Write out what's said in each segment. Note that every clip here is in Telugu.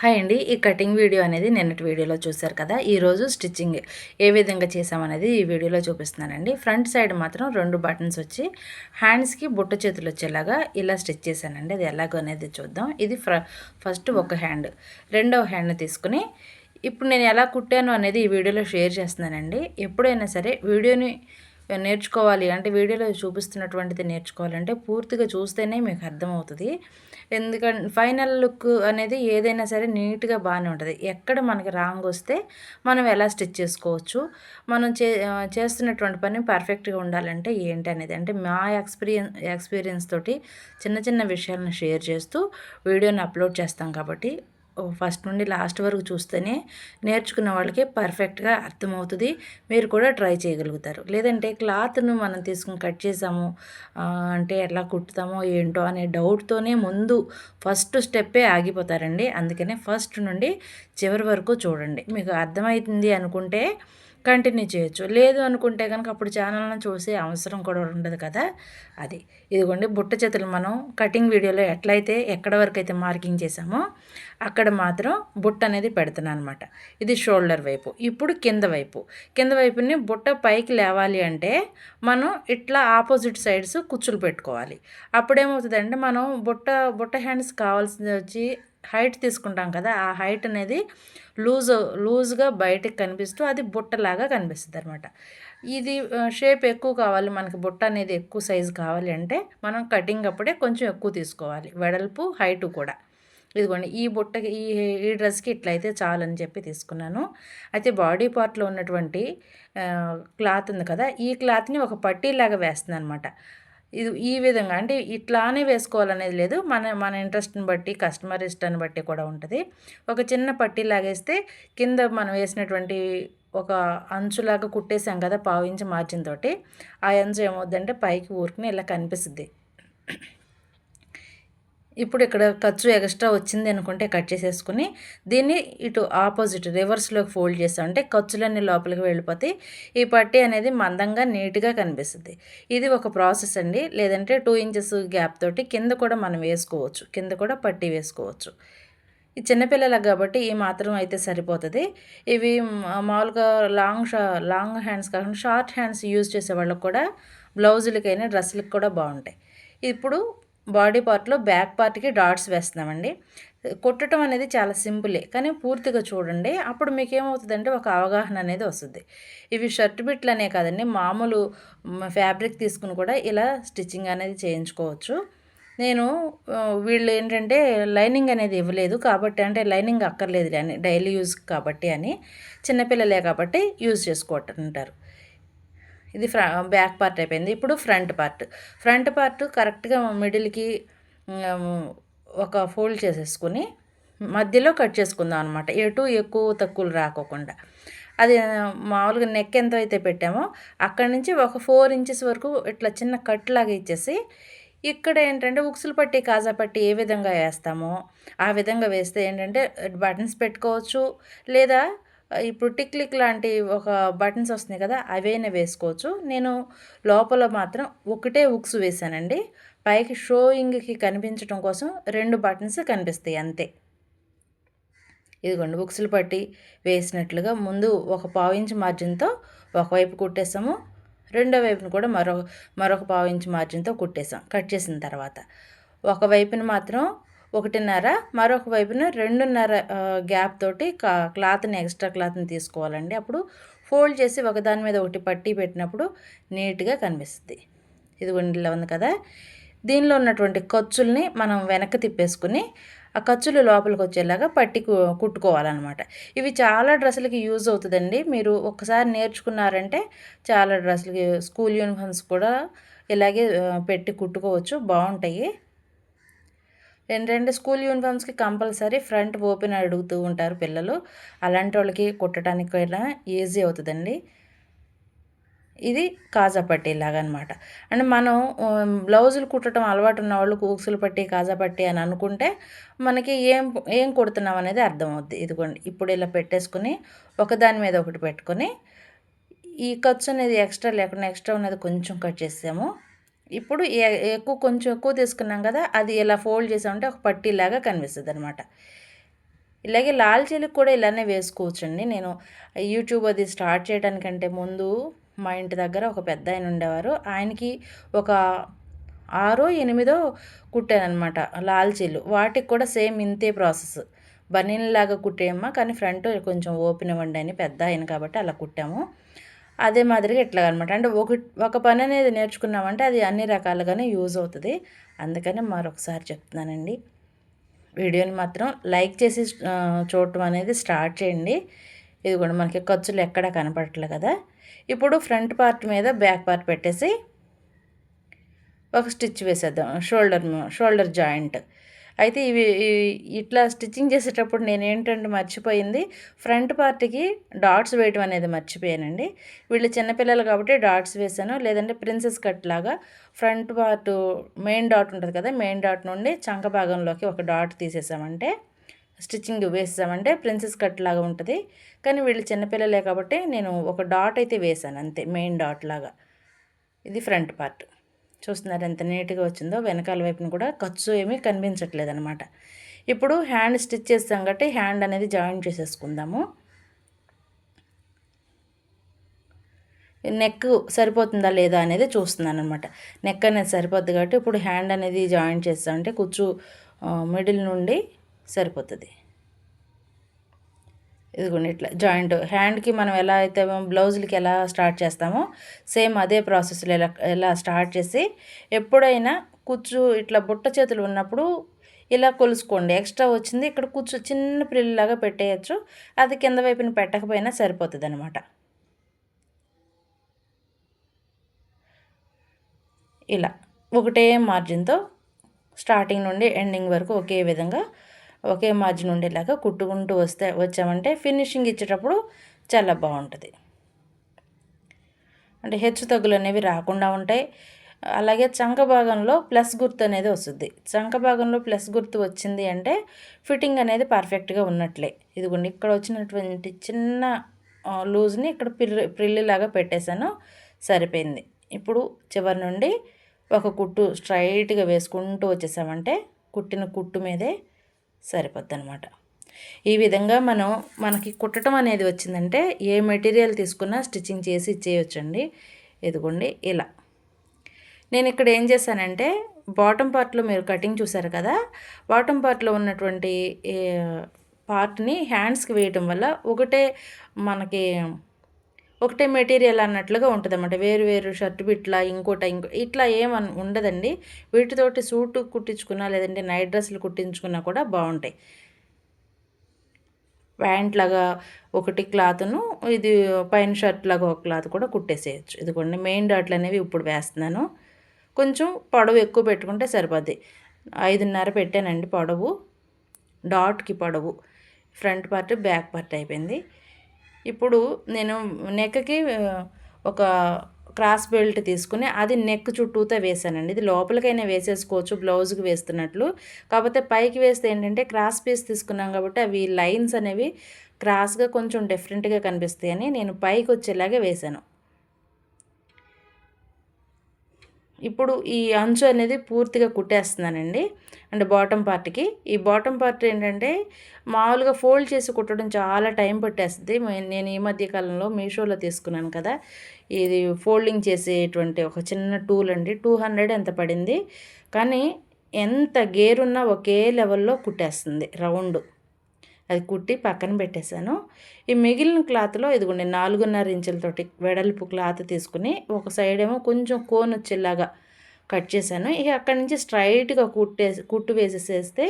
హాయ్ అండి. ఈ కటింగ్ వీడియో అనేది నిన్నటి వీడియోలో చూశారు కదా? ఈరోజు స్టిచ్చింగ్ ఏ విధంగా చేసామనేది ఈ వీడియోలో చూపిస్తున్నానండి. ఫ్రంట్ సైడ్ మాత్రం రెండు బటన్స్ వచ్చి హ్యాండ్స్కి బుట్ట చేతులు వచ్చేలాగా ఇలా స్టిచ్ చేశానండి. అది ఎలాగో అనేది చూద్దాం. ఇది ఫస్ట్ ఒక హ్యాండ్. రెండవ హ్యాండ్ తీసుకుని ఇప్పుడు నేను ఎలా కుట్టాను అనేది ఈ వీడియోలో షేర్ చేస్తున్నానండి. ఎప్పుడైనా సరే వీడియోని నేర్చుకోవాలి అంటే వీడియోలో చూపిస్తున్నటువంటిది నేర్చుకోవాలంటే పూర్తిగా చూస్తేనే మీకు అర్థమవుతుంది. ఎందుకంటే ఫైనల్ లుక్ అనేది ఏదైనా సరే నీట్గా బాగానే ఉంటుంది. ఎక్కడ మనకి రాంగ్ వస్తే మనం ఎలా స్టిచ్ చేసుకోవచ్చు? మనం చే చేస్తున్నటువంటి పని పర్ఫెక్ట్గా ఉండాలంటే ఏంటి అనేది. అంటే మా ఎక్స్పీరియన్స్ ఎక్స్పీరియన్స్ తోటి చిన్న చిన్న విషయాలను షేర్ చేస్తూ వీడియోని అప్లోడ్ చేస్తాం కాబట్టి ఫస్ట్ నుండి లాస్ట్ వరకు చూస్తేనే నేర్చుకున్న వాళ్ళకి పర్ఫెక్ట్గా అర్థమవుతుంది. మీరు కూడా ట్రై చేయగలుగుతారు. లేదంటే క్లాత్ను మనం తీసుకుని కట్ చేసాము అంటే ఎట్లా కుట్టుతామో ఏంటో అనే డౌట్తోనే ముందు ఫస్ట్ స్టెప్పే ఆగిపోతారండి. అందుకనే ఫస్ట్ నుండి చివరి వరకు చూడండి. మీకు అర్థమవుతుంది అనుకుంటే కంటిన్యూ చేయొచ్చు. లేదు అనుకుంటే కనుక అప్పుడు ఛానల్ని చూసే అవసరం కూడా ఉండదు కదా. అది. ఇదిగోండి బుట్ట చేతులు మనం కటింగ్ వీడియోలో ఎట్లయితే ఎక్కడ వరకు అయితే మార్కింగ్ చేసామో అక్కడ మాత్రం బుట్ట అనేది పెడుతున్నాను అనమాట. ఇది షోల్డర్ వైపు. ఇప్పుడు కింద వైపు. కింద వైపుని బుట్ట పైకి లేవాలి అంటే మనం ఇట్లా ఆపోజిట్ సైడ్స్ కుచ్చులు పెట్టుకోవాలి. అప్పుడేమవుతుందంటే మనం బుట్ట బుట్ట హ్యాండ్స్ కావాల్సింది వచ్చి హైట్ తీసుకుంటాం కదా ఆ హైట్ అనేది లూజ్ లూజ్గా బయటకు కనిపిస్తూ అది బుట్టలాగా కనిపిస్తుంది అనమాట ఇది షేప్ ఎక్కువ కావాలి మనకి బుట్ట అనేది ఎక్కువ సైజు కావాలి అంటే మనం కటింగ్ అప్పుడే కొంచెం ఎక్కువ తీసుకోవాలి వెడల్పు హైటు కూడా. ఇదిగోండి ఈ బుట్టకి ఈ ఈ డ్రెస్కి ఇట్లయితే చాలని చెప్పి తీసుకున్నాను. అయితే బాడీ పార్ట్లో ఉన్నటువంటి క్లాత్ ఉంది కదా ఈ క్లాత్ని ఒక పట్టీలాగా వేస్తుంది అనమాట ఇది ఈ విధంగా. అంటే ఇట్లానే వేసుకోవాలనేది లేదు. మన మన ఇంట్రెస్ట్ని బట్టి కస్టమర్ ఇష్టాన్ని బట్టి కూడా ఉంటుంది. ఒక చిన్న పట్టీ లాగేస్తే కింద మనం వేసినటువంటి ఒక అంచులాగా కుట్టేసాం కదా పావించి మార్జిన్ తోటి. ఆ అంచు ఏమవుద్దంటే పైకి ఊరుకుని ఇలా కనిపిస్తుంది. ఇప్పుడు ఇక్కడ ఖర్చు ఎక్స్ట్రా వచ్చింది అనుకుంటే కట్ చేసేసుకుని దీన్ని ఇటు ఆపోజిట్ రివర్స్లోకి ఫోల్డ్ చేస్తాం. అంటే ఖర్చులన్నీ లోపలికి వెళ్ళిపోతాయి ఈ పట్టీ అనేది మందంగా నీట్గా కనిపిస్తుంది. ఇది ఒక ప్రాసెస్ అండి. లేదంటే టూ ఇంచెస్ గ్యాప్ తోటి కింద కూడా మనం వేసుకోవచ్చు. కింద కూడా పట్టీ వేసుకోవచ్చు. ఈ చిన్నపిల్లలకు కాబట్టి ఈ మాత్రం అయితే సరిపోతుంది. ఇవి మామూలుగా లాంగ్ షా లాంగ్ హ్యాండ్స్ కాకుండా షార్ట్ హ్యాండ్స్ యూజ్ చేసే వాళ్ళకి కూడా బ్లౌజులకైనా డ్రెస్సులకు కూడా బాగుంటాయి. ఇప్పుడు బాడీ పార్ట్లో బ్యాక్ పార్ట్కి డాట్స్ వేస్తున్నామండి. కుట్టడం అనేది చాలా సింపులే కానీ పూర్తిగా చూడండి అప్పుడు మీకు ఏమవుతుందంటే ఒక అవగాహన అనేది వస్తుంది. ఇవి షర్ట్ బిట్లు అనే కాదండి మామూలు ఫ్యాబ్రిక్ తీసుకుని కూడా ఇలా స్టిచ్చింగ్ అనేది చేయించుకోవచ్చు. నేను వీళ్ళు ఏంటంటే లైనింగ్ అనేది ఇవ్వలేదు కాబట్టి అంటే లైనింగ్ అక్కర్లేదు అని డైలీ యూజ్ కాబట్టి అని చిన్నపిల్లలే కాబట్టి యూజ్ చేసుకోవటంటారు ఇది ఫ్ర బ్యాక్ పార్ట్ అయిపోయింది. ఇప్పుడు ఫ్రంట్ పార్ట్. ఫ్రంట్ పార్ట్ కరెక్ట్గా మిడిల్కి ఒక ఫోల్డ్ చేసేసుకుని మధ్యలో కట్ చేసుకుందాం అనమాట ఎటు ఎక్కువ తక్కువలు రాకోకుండా. అది మామూలుగా నెక్ ఎంత అయితే పెట్టామో అక్కడి నుంచి ఒక ఫోర్ ఇంచెస్ వరకు ఇట్లా చిన్న కట్ లాగా ఇచ్చేసి ఇక్కడ ఏంటంటే ఉక్సులు పట్టి కాజా పట్టి ఏ విధంగా వేస్తామో ఆ విధంగా వేస్తే ఏంటంటే బటన్స్ పెట్టుకోవచ్చు. లేదా ఇప్పుడు టిక్లిక్ లాంటి ఒక బటన్స్ వస్తున్నాయి కదా అవైనా వేసుకోవచ్చు. నేను లోపల మాత్రం ఒకటే ఉక్స్ వేసానండి పైకి షోయింగ్కి కనిపించడం కోసం రెండు బటన్స్ కనిపిస్తాయి అంతే. ఇదిగోండి బుక్స్లు పట్టి వేసినట్లుగా ముందు ఒక పావు ఇంచ్ మార్జిన్తో ఒకవైపు కుట్టేసాము. రెండో వైపును కూడా మరో మరొక పావు ఇంచ్ మార్జిన్తో కుట్టేసాం కట్ చేసిన తర్వాత. ఒకవైపున మాత్రం ఒకటిన్నర మరొక వైపున రెండున్నర గ్యాప్ తోటి క్లాత్ని ఎక్స్ట్రా క్లాత్ని తీసుకోవాలండి. అప్పుడు ఫోల్డ్ చేసి ఒకదాని మీద ఒకటి పట్టి పెట్టినప్పుడు నీట్గా కనిపిస్తుంది. ఇదిగోండి ఇలా ఉంది కదా. దీనిలో ఉన్నటువంటి ఖర్చుల్ని మనం వెనక్కి తిప్పేసుకుని ఆ ఖర్చులు లోపలికి వచ్చేలాగా పట్టి కుట్టుకోవాలన్నమాట. ఇవి చాలా డ్రెస్సులకి యూజ్ అవుతుందండి. మీరు ఒకసారి నేర్చుకున్నారంటే చాలా డ్రెస్సులకి స్కూల్ యూనిఫామ్స్ కూడా ఇలాగే పెట్టి కుట్టుకోవచ్చు. బాగుంటాయి. రెండు రెండు స్కూల్ యూనిఫామ్స్కి కంపల్సరీ ఫ్రంట్ ఓపెన్ అడుగుతూ ఉంటారు పిల్లలు. అలాంటి వాళ్ళకి కుట్టడానికి కూడా ఈజీ అవుతుందండి. ఇది కాజా పట్టి లాగా అనమాట అంటే మనం బ్లౌజులు కుట్టడం అలవాటు ఉన్న వాళ్ళు కూక్సులు పట్టి కాజా పట్టి అని అనుకుంటే మనకి ఏం ఏం కుడుతున్నాం అనేది అర్థమవుద్ది. ఇదిగోండి ఇప్పుడు ఇలా పెట్టేసుకుని ఒకదాని మీద ఒకటి పెట్టుకొని ఈ ఖర్చు అనేది ఎక్స్ట్రా లేకుండా ఎక్స్ట్రా ఉన్నది కొంచెం కట్ చేసాము ఇప్పుడు ఎక్కువ కొంచెం ఎక్కువ తీసుకున్నాం కదా అది ఇలా ఫోల్డ్ చేసామంటే ఒక పట్టీలాగా కనిపిస్తుంది అనమాట ఇలాగే లాల్ కూడా ఇలానే వేసుకోవచ్చండి. నేను యూట్యూబ్ అది స్టార్ట్ చేయడానికంటే ముందు మా ఇంటి దగ్గర ఒక పెద్ద ఆయన ఉండేవారు. ఆయనకి ఒక ఆరో ఎనిమిదో కుట్టానమాట లాల్చీలు వాటికి కూడా సేమ్ ఇంతే ప్రాసెస్. బనీన్లాగా కుట్టేయమ్మా కానీ ఫ్రంట్ కొంచెం ఓపెన్ ఇవ్వండి అని పెద్ద ఆయన కాబట్టి అలా కుట్టాము. అదే మాదిరిగా ఇట్లా అనమాట అంటే ఒక ఒక పని అనేది నేర్చుకున్నామంటే అది అన్ని రకాలుగానే యూజ్ అవుతుంది. అందుకని మరొకసారి చెప్తున్నానండి. వీడియోని మాత్రం లైక్ చేసి చూడటం అనేది స్టార్ట్ చేయండి. ఇది కూడా మనకి ఖర్చులు ఎక్కడ కనపడట్లేదు కదా. ఇప్పుడు ఫ్రంట్ పార్ట్ మీద బ్యాక్ పార్ట్ పెట్టేసి ఒక స్టిచ్ వేసేద్దాం. Shoulder shoulder joint. అయితే ఇవి ఇట్లా స్టిచ్చింగ్ చేసేటప్పుడు నేను ఏంటంటే మర్చిపోయింది. ఫ్రంట్ పార్ట్కి డాట్స్ వేయటం అనేది మర్చిపోయానండి. వీళ్ళు చిన్నపిల్లలు కాబట్టి డాట్స్ వేసాను లేదంటే ప్రిన్సెస్ కట్ లాగా ఫ్రంట్ పార్ట్ మెయిన్ డాట్ ఉంటుంది కదా మెయిన్ డాట్ నుండి చంక భాగంలోకి ఒక డాట్ తీసేసామంటే స్టిచ్చింగ్ వేసామంటే ప్రిన్సెస్ కట్ లాగా ఉంటుంది. కానీ వీళ్ళు చిన్నపిల్లలే కాబట్టి నేను ఒక డాట్ అయితే వేసాను అంతే మెయిన్ డాట్ లాగా. ఇది ఫ్రంట్ పార్ట్. చూస్తున్నారు ఎంత నీట్గా వచ్చిందో వెనకాల వైపున కూడా ఖర్చు ఏమీ కనిపించట్లేదు అనమాట ఇప్పుడు హ్యాండ్ స్టిచ్ చేస్తాం కాబట్టి హ్యాండ్ అనేది జాయిన్ చేసేసుకుందాము. నెక్ సరిపోతుందా లేదా అనేది చూస్తున్నాను అనమాట నెక్ అనేది సరిపోద్ది కాబట్టి ఇప్పుడు హ్యాండ్ అనేది జాయిన్ చేస్తామంటే కూర్చు మిడిల్ నుండి సరిపోతుంది. ఇదిగోండి ఇట్లా జాయింట్ హ్యాండ్కి మనం ఎలా అయితే బ్లౌజులకి ఎలా స్టార్ట్ చేస్తామో సేమ్ అదే ప్రాసెస్లో ఎలా ఎలా స్టార్ట్ చేసి ఎప్పుడైనా కుచ్చు ఇట్లా బుట్ట చేతులు ఉన్నప్పుడు ఇలా కొలుసుకోండి. ఎక్స్ట్రా వచ్చింది ఇక్కడ కూర్చో చిన్న ప్రిల్లాగా పెట్టేయచ్చు. అది కింద వైపున పెట్టకపోయినా సరిపోతుంది అనమాట ఇలా ఒకటే మార్జిన్తో స్టార్టింగ్ నుండి ఎండింగ్ వరకు ఒకే విధంగా ఒకే మార్జిన్ ఉండేలాగా కుట్టుకుంటూ వస్తే వచ్చామంటే ఫినిషింగ్ ఇచ్చేటప్పుడు చాలా బాగుంటుంది. అంటే హెచ్చు తగ్గులు అనేవి రాకుండా ఉంటాయి. అలాగే చంక భాగంలో ప్లస్ గుర్తు అనేది వస్తుంది. చంక భాగంలో ప్లస్ గుర్తు వచ్చింది అంటే ఫిట్టింగ్ అనేది పర్ఫెక్ట్గా ఉన్నట్లే. ఇదిగోండి ఇక్కడ వచ్చినటువంటి చిన్న లూజ్ని ఇక్కడ పిల్లి ప్రిల్లిలాగా పెట్టేశాను. సరిపోయింది. ఇప్పుడు చివరి నుండి ఒక కుట్టు స్ట్రైట్గా వేసుకుంటూ వచ్చేసామంటే కుట్టిన కుట్టు మీదే సరిపోద్ది అనమాట ఈ విధంగా మనం మనకి కుట్టడం అనేది వచ్చిందంటే ఏ మెటీరియల్ తీసుకున్నా స్టిచ్చింగ్ చేసి ఇచ్చేయచ్చండి. ఇదిగోండి ఇలా. నేను ఇక్కడ ఏం చేశానంటే బాటమ్ పార్ట్లో మీరు కటింగ్ చూసారు కదా బాటమ్ పార్ట్లో ఉన్నటువంటి పార్ట్ని హ్యాండ్స్కి వేయటం వల్ల ఒకటే మనకి ఒకటే మెటీరియల్ అన్నట్లుగా ఉంటుంది అన్నమాట వేరు వేరు షర్ట్ ఇట్లా ఇంకోట ఇంకో ఇట్లా ఏమన్ ఉండదండి. వీటితోటి సూట్ కుట్టించుకున్నా లేదంటే నైట్ డ్రెస్సులు కుట్టించుకున్నా కూడా బాగుంటాయి. ప్యాంట్ లాగా ఒకటి క్లాత్ను ఇది పైన షర్ట్ లాగా ఒక క్లాత్ కూడా కుట్టేసేయచ్చు. ఇదిగోండి మెయిన్ డాట్లు అనేవి ఇప్పుడు వేస్తున్నాను. కొంచెం పొడవు ఎక్కువ పెట్టుకుంటే సరిపోద్ది. ఐదున్నర పెట్టానండి పొడవు. డాట్కి పొడవు. ఫ్రంట్ పార్ట్ బ్యాక్ పార్ట్ అయిపోయింది. ఇప్పుడు నేను నెక్కి ఒక క్రాస్ బెల్ట్ తీసుకుని అది నెక్ చుట్టూతో వేసానండి ఇది లోపలికైనా వేసేసుకోవచ్చు బ్లౌజ్కి వేస్తున్నట్లు. కాకపోతే పైకి వేస్తే ఏంటంటే క్రాస్ పీస్ తీసుకున్నాం కాబట్టి అవి లైన్స్ అనేవి క్రాస్గా కొంచెం డిఫరెంట్గా కనిపిస్తాయని నేను పైకి వచ్చేలాగే వేశాను. ఇప్పుడు ఈ అంచు అనేది పూర్తిగా కుట్టేస్తున్నానండి. అంటే బాటమ్ పార్ట్కి ఈ బాటమ్ పార్ట్ ఏంటంటే మామూలుగా ఫోల్డ్ చేసి కుట్టడం చాలా టైం పట్టేస్తుంది. నేను ఈ మధ్య కాలంలో మీషోలో తీసుకున్నాను కదా. ఇది ఫోల్డింగ్ చేసేటువంటి ఒక చిన్న టూల్ అండి. టూ హండ్రెడ్ ఎంత పడింది? కానీ ఎంత గేరున్నా ఒకే లెవెల్లో కుట్టేస్తుంది. రౌండ్. అది కుట్టి పక్కన పెట్టేశాను. ఈ మిగిలిన క్లాత్లో ఇదిగోండి నాలుగున్నర ఇంచులతోటి వెడల్పు క్లాత్ తీసుకుని ఒక సైడ్ ఏమో కొంచెం కోన్ వచ్చేలాగా కట్ చేశాను. ఇక అక్కడి నుంచి స్ట్రైట్గా కుట్టే కుట్టు వేసేసేస్తే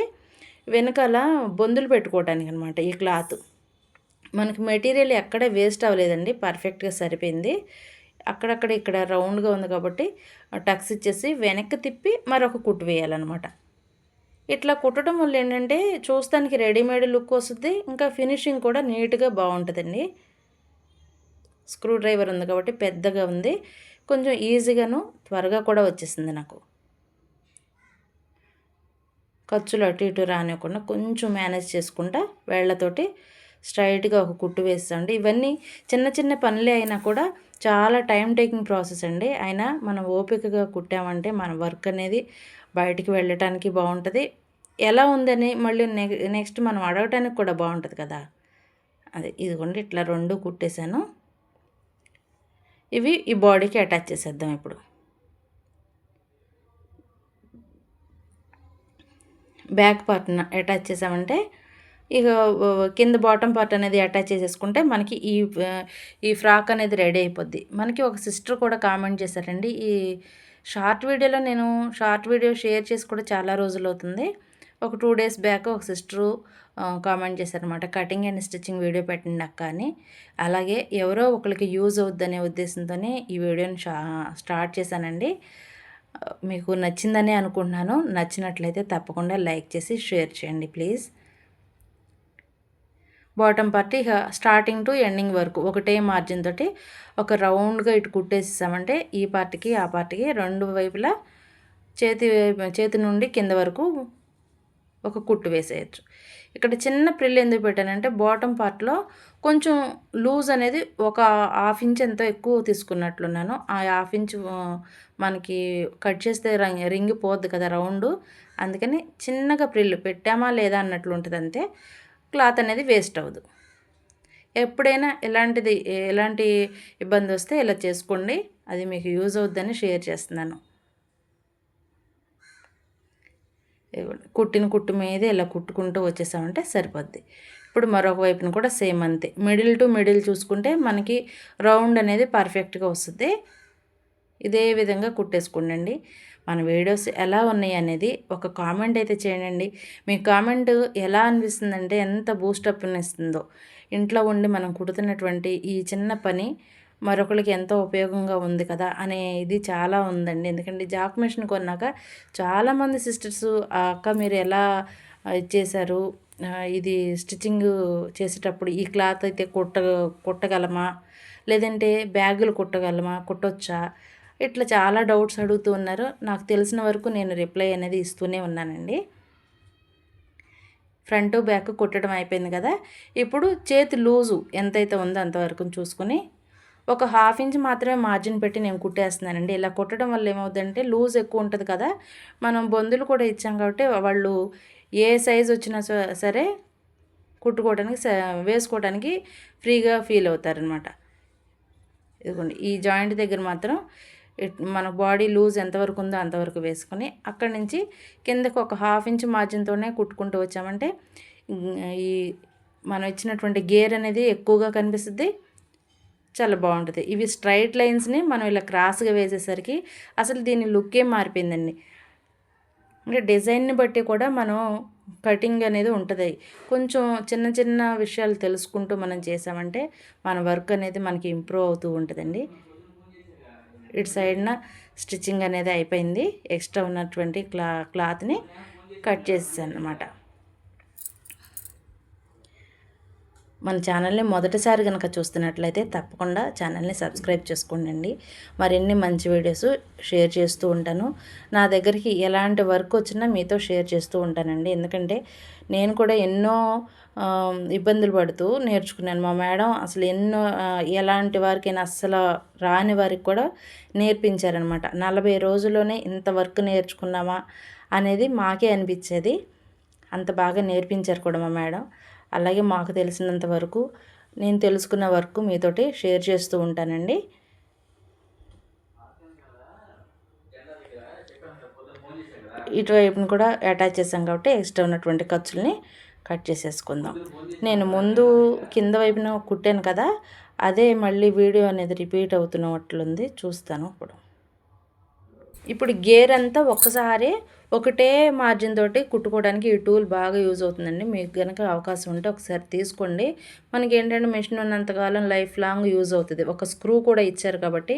వెనకాల బొందులు పెట్టుకోవడానికి అనమాట ఈ క్లాత్. మనకి మెటీరియల్ ఎక్కడ వేస్ట్ అవ్వలేదండి పర్ఫెక్ట్గా సరిపోయింది. అక్కడక్కడ ఇక్కడ రౌండ్గా ఉంది కాబట్టి టక్స్ ఇచ్చేసి వెనక్కి తిప్పి మరొక కుట్టు వేయాలన్నమాట. ఇట్లా కుట్టడం వల్ల ఏంటంటే చూస్తానికి రెడీమేడ్ లుక్ వస్తుంది ఇంకా ఫినిషింగ్ కూడా నీట్గా బాగుంటుందండి. స్క్రూ డ్రైవర్ ఉంది కాబట్టి పెద్దగా ఉంది. కొంచెం ఈజీగాను త్వరగా కూడా వచ్చేసింది నాకు. ఖర్చులు అటు ఇటు రానివ్వకుండా కొంచెం మేనేజ్ చేసుకుంటా వేళ్ళతోటి స్ట్రైట్గా ఒక కుట్టు వేస్తాండి ఇవన్నీ చిన్న చిన్న పనులే అయినా కూడా చాలా టైం టేకింగ్ ప్రాసెస్ అండి. అయినా మనం ఓపికగా కుట్టామంటే మన వర్క్ అనేది బయటికి వెళ్ళటానికి బాగుంటుంది. ఎలా ఉందని మళ్ళీ నెక్స్ట్ మనం అడగటానికి కూడా బాగుంటుంది కదా. అది ఇదిగోండి ఇట్లా రెండు కుట్టేశాను. ఇవి ఈ బాడీకి అటాచ్ చేసేద్దాం ఇప్పుడు. బ్యాక్ పార్ట్న అటాచ్ చేసామంటే ఇక కింద బాటమ్ పార్ట్ అనేది అటాచ్ చేసేసుకుంటే మనకి ఈ ఈ ఫ్రాక్ అనేది రెడీ అయిపోద్ది. మనకి ఒక సిస్టర్ కూడా కామెంట్ చేశారండి ఈ షార్ట్ వీడియోలో నేను షార్ట్ వీడియో షేర్ చేసి కూడా చాలా రోజులు అవుతుంది. ఒక టూ డేస్ బ్యాక్ ఒక సిస్టరు కామెంట్ చేశారనమాట కటింగ్ అండ్ స్టిచ్చింగ్ వీడియో పెట్టండి అక్క అని. అలాగే ఎవరో ఒకరికి యూజ్ అవుద్దనే ఉద్దేశంతోనే ఈ వీడియోని స్టార్ట్ చేశానండి. మీకు నచ్చిందని అనుకుంటున్నాను. నచ్చినట్లయితే తప్పకుండా లైక్ చేసి షేర్ చేయండి ప్లీజ్. బాటమ్ పార్ట్ ఇక స్టార్టింగ్ టు ఎండింగ్ వరకు ఒకటే మార్జిన్ తోటి ఒక రౌండ్గా ఇటు కుట్టేసామంటే ఈ పార్ట్కి ఆ పార్ట్కి రెండు వైపులా చేతి చేతి నుండి కింద వరకు ఒక కుట్టు వేసేయచ్చు. ఇక్కడ చిన్న ప్రిల్ ఎందుకు పెట్టానంటే బాటమ్ పార్ట్లో కొంచెం లూజ్ అనేది ఒక హాఫ్ ఇంచ్ ఎంతో ఎక్కువ తీసుకున్నట్లున్నాను. ఆ హాఫ్ ఇంచ్ మనకి కట్ చేస్తే రంగ్ రింగ్ పోద్ది కదా రౌండ్. అందుకని చిన్నగా ప్రిల్ పెట్టామా లేదా అన్నట్లు ఉంటుంది అంతే క్లాత్ అనేది వేస్ట్ అవ్వదు. ఎప్పుడైనా ఎలాంటిది ఎలాంటి ఇబ్బంది వస్తే ఇలా చేసుకోండి. అది మీకు యూజ్ అవుద్దని షేర్ చేస్తున్నాను. కుట్టిన కుట్టు మీద ఇలా కుట్టుకుంటూ వచ్చేసామంటే సరిపోద్ది. ఇప్పుడు మరొక వైపున కూడా సేమ్ అంతే. మిడిల్ టు మిడిల్ చూసుకుంటే మనకి రౌండ్ అనేది పర్ఫెక్ట్గా వస్తుంది. ఇదే విధంగా కుట్టేసుకోండి మన వీడియోస్ ఎలా ఉన్నాయి అనేది ఒక కామెంట్ అయితే చేయండి మీ కామెంట్ ఎలా అనిపిస్తుందంటే ఎంత బూస్టప్ ఇస్తుందో ఇంట్లో ఉండి మనం కుడుతున్నటువంటి ఈ చిన్న పని మరొకరికి ఎంతో ఉపయోగంగా ఉంది కదా అనే ఇది చాలా ఉందండి. ఎందుకంటే జాక్ మిషన్ కొన్నాక చాలామంది సిస్టర్స్ అక్క మీరు ఎలా చేశారు ఇది స్టిచ్చింగ్ చేసేటప్పుడు ఈ క్లాత్ అయితే కుట్ట కుట్టగలమా? లేదంటే బ్యాగులు కుట్టగలమా? కుట్టొచ్చా? ఇట్లా చాలా డౌట్స్ అడుగుతూ ఉన్నారు. నాకు తెలిసిన వరకు నేను రిప్లై అనేది ఇస్తూనే ఉన్నానండి. ఫ్రంట్ బ్యాక్ కుట్టడం అయిపోయింది కదా. ఇప్పుడు చేతి లూజు ఎంతైతే ఉందో అంతవరకు చూసుకుని ఒక హాఫ్ ఇంచ్ మాత్రమే మార్జిన్ పెట్టి నేను కుట్టేస్తున్నానండి. ఇలా కుట్టడం వల్ల ఏమవుతుందంటే లూజ్ ఎక్కువ ఉంటుంది కదా. మనం బొందులు కూడా ఇచ్చాం కాబట్టి వాళ్ళు ఏ సైజ్ వచ్చినా సరే కుట్టుకోవడానికి వేసుకోవడానికి ఫ్రీగా ఫీల్ అవుతారనమాట ఇదిగోండి ఈ జాయింట్ దగ్గర మాత్రం మన బాడీ లూజ్ ఎంతవరకు ఉందో అంతవరకు వేసుకొని అక్కడి నుంచి కిందకు ఒక హాఫ్ ఇంచ్ మార్జిన్తోనే కుట్టుకుంటూ వచ్చామంటే ఈ మనం ఇచ్చినటువంటి గేర్ అనేది ఎక్కువగా కనిపిస్తుంది. చాలా బాగుంటుంది. ఇవి స్ట్రైట్ లైన్స్ని మనం ఇలా క్రాస్గా వేసేసరికి అసలు దీని లుక్కే మారిపోయిందండి. అంటే డిజైన్ని బట్టి కూడా మనం కటింగ్ అనేది ఉంటుంది. కొంచెం చిన్న చిన్న విషయాలు తెలుసుకుంటూ మనం చేసామంటే మన వర్క్ అనేది మనకి ఇంప్రూవ్ అవుతూ ఉంటుందండి. ఇటు సైడ్న స్టిచ్చింగ్ అనేది అయిపోయింది. ఎక్స్ట్రా ఉన్నటువంటి క్లా క్లాత్ని కట్ చేసేసాను అనమాట మన ఛానల్ని మొదటిసారి కనుక చూస్తున్నట్లయితే తప్పకుండా ఛానల్ని సబ్స్క్రైబ్ చేసుకోండి మరిన్ని మంచి వీడియోస్ షేర్ చేస్తూ ఉంటాను. నా దగ్గరికి ఎలాంటి వర్క్ వచ్చినా మీతో షేర్ చేస్తూ ఉంటానండి. ఎందుకంటే నేను కూడా ఎన్నో ఇబ్బందులు పడుతూ నేర్చుకున్నాను. మా మేడం అసలు ఎన్నో ఎలాంటి వారికైనా అస్సలు రాని వారికి కూడా నేర్పించారనమాట. నలభై రోజుల్లోనే ఇంత వర్క్ నేర్చుకున్నామా అనేది మాకే అనిపించేది. అంత బాగా నేర్పించారు కూడా మా మేడం. అలాగే మాకు తెలిసినంత వరకు నేను తెలుసుకున్న వర్క్ మీతోటి షేర్ చేస్తూ ఉంటానండి. ఇటువైపును కూడా అటాచ్ చేసాం కాబట్టి ఎక్స్ట్రా ఉన్నటువంటి ఖర్చుల్ని కట్ చేసేసుకుందాం. నేను ముందు కింద వైపున కుట్టాను కదా అదే మళ్ళీ వీడియో అనేది రిపీట్ అవుతున్నట్లుంది. చూస్తాను ఇప్పుడు. ఇప్పుడు గేర్ అంతా ఒక్కసారి ఒకటే మార్జిన్ తోటి కుట్టుకోవడానికి ఈ టూల్ బాగా యూజ్ అవుతుందండి. మీకు కనుక అవకాశం ఉంటే ఒకసారి తీసుకోండి. మనకి ఏంటంటే మిషన్ ఉన్నంతకాలం లైఫ్ లాంగ్ యూజ్ అవుతుంది. ఒక స్క్రూ కూడా ఇచ్చారు కాబట్టి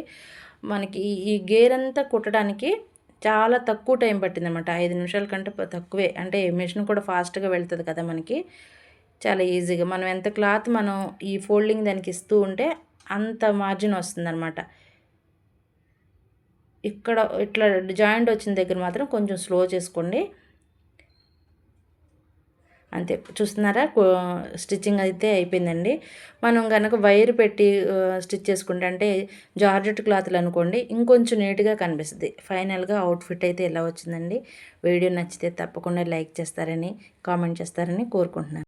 మనకి ఈ గేర్ అంతా కుట్టడానికి చాలా తక్కువ టైం పట్టింది అనమాట ఐదు నిమిషాల కంటే తక్కువే. అంటే మిషన్ కూడా ఫాస్ట్గా వెళ్తుంది కదా మనకి. చాలా ఈజీగా మనం ఎంత క్లాత్ మనం ఈ ఫోల్డింగ్ దానికి ఇస్తూ ఉంటే అంత మార్జిన్ వస్తుందన్నమాట. ఇక్కడ ఇట్లా జాయింట్ వచ్చిన దగ్గర మాత్రం కొంచెం స్లో చేసుకోండి. అంతే చూస్తున్నారా? స్టిచ్చింగ్ అయితే అయిపోయిందండి. మనం కనుక వైర్ పెట్టి స్టిచ్ చేసుకుంటే అంటే జార్జెట్ క్లాత్లు అనుకోండి ఇంకొంచెం నీట్గా కనిపిస్తుంది. ఫైనల్గా అవుట్ఫిట్ అయితే ఎలా వచ్చిందండి? వీడియో నచ్చితే తప్పకుండా లైక్ చేస్తారని కామెంట్ చేస్తారని కోరుకుంటున్నాను.